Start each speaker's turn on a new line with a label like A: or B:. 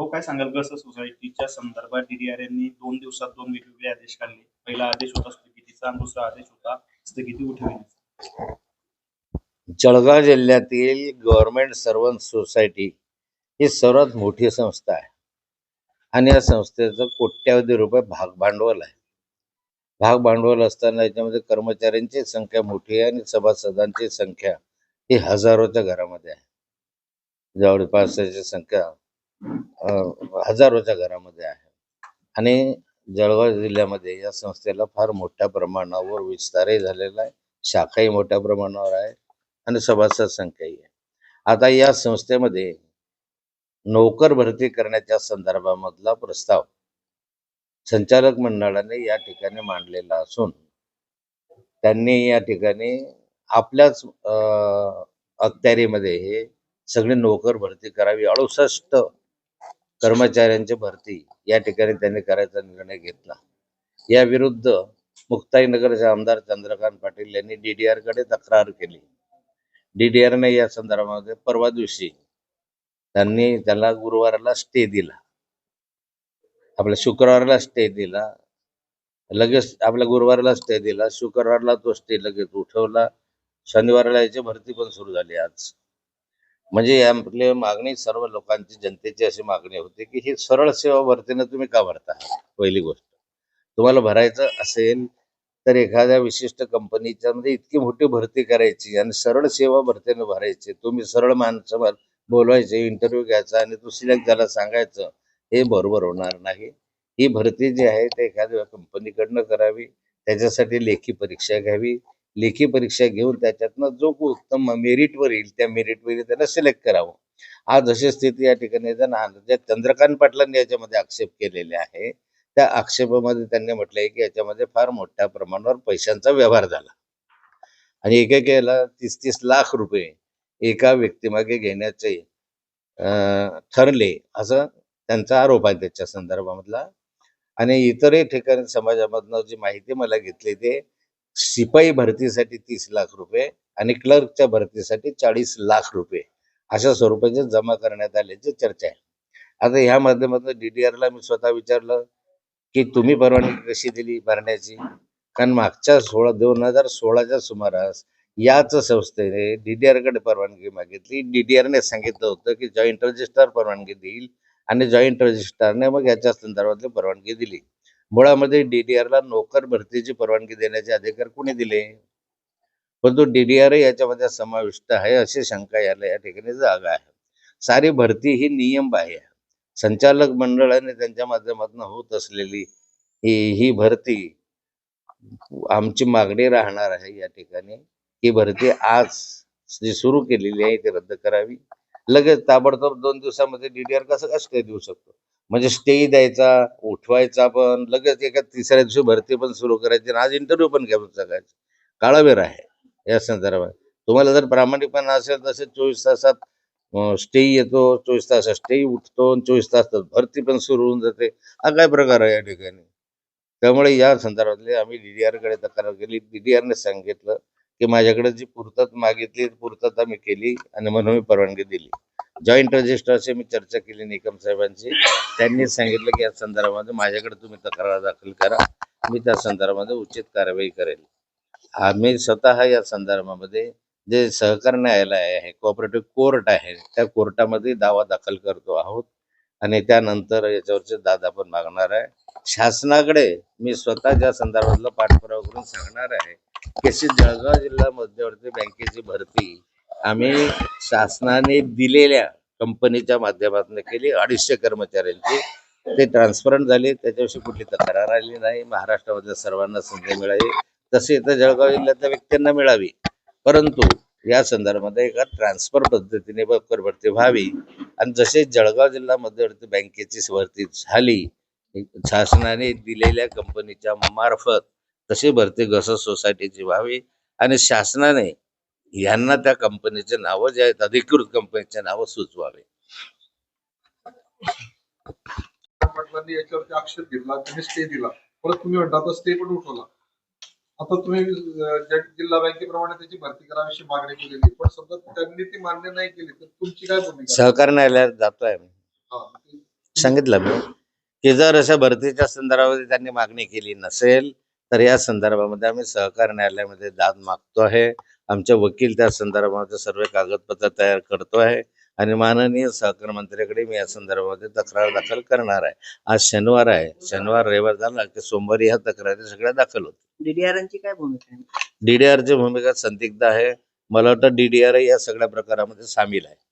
A: हो काय सांगाल कसं सोसायटीच्या संदर्भात डीडीआर यांनी दोन दिवसात दोन वेगवेगळे आदेश काढले. पहिला आदेश होता स्थगितीचा आणि दुसरा आदेश होता स्थगिती उठविण्याचा.
B: जळगाव जिल्ह्यातील गव्हर्नमेंट सर्वंट सोसायटी ही सर्वात मोठी संस्था आहे. आणि या संस्थेचं कोट्यावधी रुपये भाग भांडवल आहे. भाग भांडवल असताना याच्यामध्ये कर्मचाऱ्यांची संख्या मोठी आहे आणि सभासदांची संख्या ही हजारोच्या घरामध्ये आहे. जवळपास संख्या हजारोच्या घरामध्ये आहे. आणि जळगाव जिल्ह्यामध्ये या संस्थेला फार मोठ्या प्रमाणावर विस्तारही झालेला आहे. शाखाही मोठ्या प्रमाणावर आहे आणि सभासद संख्याही आहे. आता या संस्थेमध्ये नोकर भरती करण्याच्या संदर्भामधला प्रस्ताव संचालक मंडळाने या ठिकाणी मांडलेला असून त्यांनी या ठिकाणी आपल्याच अं, अखत्यारीमध्ये हे सगळे नोकर भरती करावी. अडुसष्ट कर्मचाऱ्यांची भरती या ठिकाणी त्यांनी करायचा निर्णय घेतला. या विरुद्ध मुक्ताईनगरचे आमदार चंद्रकांत पाटील यांनी डीडीआरकडे तक्रार केली. DDR ने या संदर्भामध्ये परवा दिवशी त्यांनी त्याला गुरुवारला स्टे दिला. आपल्या शुक्रवारला स्टे दिला. लगेच आपल्या गुरुवारला स्टे दिला. शुक्रवारला तो स्टे लगेच उठवला. शनिवारला याची भरती पण सुरू झाली आज. म्हणजे या आपली मागणी सर्व लोकांची जनतेची अशी मागणी होती की ही सरळ सेवा भरतीनं तुम्ही का भरता? पहिली गोष्ट. तुम्हाला भरायचं असेल तर एखाद्या विशिष्ट कंपनीच्या मध्ये इतकी मोठी भरती करायची आणि सरळ सेवा भरतीनं भरायची. तुम्ही सरळ माणसं बोलवायचे इंटरव्ह्यू घ्यायचा आणि तो सिलेक्ट झाला सांगायचं हे बरोबर होणार नाही. ही भरती जी आहे ते एखाद्या कंपनीकडनं करावी. त्याच्यासाठी लेखी परीक्षा घ्यावी. लेखी परीक्षा घेऊन त्याच्यातनं जो उत्तम मेरिटवर येईल त्या मेरिटवर त्याला सिलेक्ट करावं आज अशी स्थिती या ठिकाणी आहे. ज्या चंद्रकांत पाटलांनी याच्यामध्ये आक्षेप केलेले आहे त्या आक्षेपामध्ये त्यांनी म्हटलंय की याच्यामध्ये फार मोठ्या प्रमाणावर पैशांचा व्यवहार झाला आणि एकेकेला तीस तीस लाख रुपये एका व्यक्तीमागे घेण्याचे अं, ठरले असं त्यांचा आरोप आहे त्याच्या संदर्भामधला आणि इतरही ठिकाणी समाजामधनं जी माहिती मला घेतली ते शिपाई भरतीसाठी तीस लाख रुपये आणि क्लर्कच्या भरतीसाठी चाळीस लाख रुपये अशा स्वरूपाचे जमा करण्यात आल्याची चर्चा आहे. आता ह्या माध्यमातून डीडीआरला मी स्वतः विचारलं की तुम्ही परवानगी कशी दिली भरण्याची? कारण मागच्या सोळा दोन हजार सोळाच्या सुमारास याच संस्थेने DDR कडे परवानगी मागितली. DDR ने सांगितलं होतं की जॉईंट रजिस्ट्रार परवानगी देईल आणि जॉईंट रजिस्ट्रारने मग याच्या संदर्भातली परवानगी दिली. मुळामध्ये DDR ला नोकर भरतीची परवानगी देण्याचे अधिकार कोणी दिले? परंतु डीडीआर याच्यामध्ये समाविष्ट आहे अशी शंका याला या ठिकाणी जागा आहे. सारी भरती ही नियम आहे. संचालक मंडळाने त्यांच्या माध्यमातून होत असलेली ही ही भरती आमची मागणी राहणार आहे या ठिकाणी. ही भरती आज जी सुरू केलेली आहे ती रद्द करावी. लगेच ताबडतोब दोन दिवसामध्ये डीडीआर कसं काय देऊ शकतो? म्हणजे स्टे द्यायचा उठवायचा पण लगेच एका तिसऱ्या दिवशी भरती पण सुरू करायची आणि आज इंटरव्ह्यू पण घेऊन सकाळची. काळावेर आहे या संदर्भात. तुम्हाला जर प्रामाणिकपणा असेल तसे चोवीस तासात स्टे येतो चोवीस तासात स्टे उठतो आणि चोवीस तासात भरती पण सुरू होऊन जाते. हा काय प्रकार आहे या ठिकाणी? त्यामुळे या संदर्भातले आम्ही DDR कडे तक्रार केली. DDR ने सांगितलं की माझ्याकडे जी पूर्तता मागितली ती पूर्तता मी केली आणि म्हणून मी परवानगी दिली. जॉईंट रजिस्ट्रारशी मी चर्चा केली निकम साहेबांची. त्यांनी सांगितलं की या संदर्भामध्ये माझ्याकडे तुम्ही तक्रार दाखल करा. मी त्या संदर्भामध्ये उचित कारवाई करेल. आम्ही स्वतः या संदर्भामध्ये जे सहकार न्यायालय आहे कोऑपरेटिव्ह कोर्ट आहे त्या कोर्टामध्ये दावा दाखल करतो आहोत. आणि त्यानंतर याच्यावरचे दादा पण मागणार आहे. शासनाकडे मी स्वतः ज्या संदर्भातला पाठपुरावा करून सांगणार आहे की जळगाव जिल्हा मध्यवर्ती बँकेची भरती आम्ही शासनाने दिलेल्या कंपनीच्या माध्यमातून केली. अडीचशे कर्मचाऱ्यांची ते ट्रान्सपरंट झाले. त्याच्याविषयी कुठली तक्रार आली नाही. महाराष्ट्रामधल्या सर्वांना संधी मिळावी तसे इथं जळगाव जिल्ह्यातल्या व्यक्तींना मिळावी. परंतु या संदर्भामध्ये एका ट्रान्सफर पद्धतीने बकर भरती व्हावी. आणि जसे जळगाव जिल्हा मध्यवर्ती बँकेची भरती झाली शासनाने दिलेल्या कंपनीच्या मार्फत तशी भरती घस सोसायटीची व्हावी. आणि शासनाने यांना त्या कंपनीचे नावं जे आहेत अधिकृत कंपनीचे नावं सुचवावे.
C: पाटलांनी याच्यावरती आक्षेप घेतला त्यांनी स्टे दिला. परत तुम्ही म्हणता आता स्टे पण उठवला. आता तुम्ही जिल्हा बँकेप्रमाणे त्याची भरती करावीशी मागणी केलेली पण समजा त्यांनी ती मान्य नाही केली तर तुमची काय भूमिका?
B: सहकार न्यायालयात जातोय सांगितलं मी की जर अशा भरतीच्या संदर्भामध्ये त्यांनी मागणी केली नसेल तर या संदर्भामध्ये आम्ही सहकार न्यायालयामध्ये दाद मागतो आहे. आमचे वकील त्या संदर्भामध्ये सर्व कागदपत्र तयार करतो आहे. आणि माननीय सहकार मंत्र्याकडे मी या संदर्भामध्ये तक्रार दाखल करणार आहे. आज शनिवार आहे. शनिवार रविवार झाला की सोमवारी ह्या तक्रारी सगळ्या दाखल होतील.
D: डीडीआरांची काय भूमिका आहे?
B: डीडीआरची भूमिका संदिग्ध आहे. मला वाटतं डीडीआर या सगळ्या प्रकारामध्ये सामील आहे.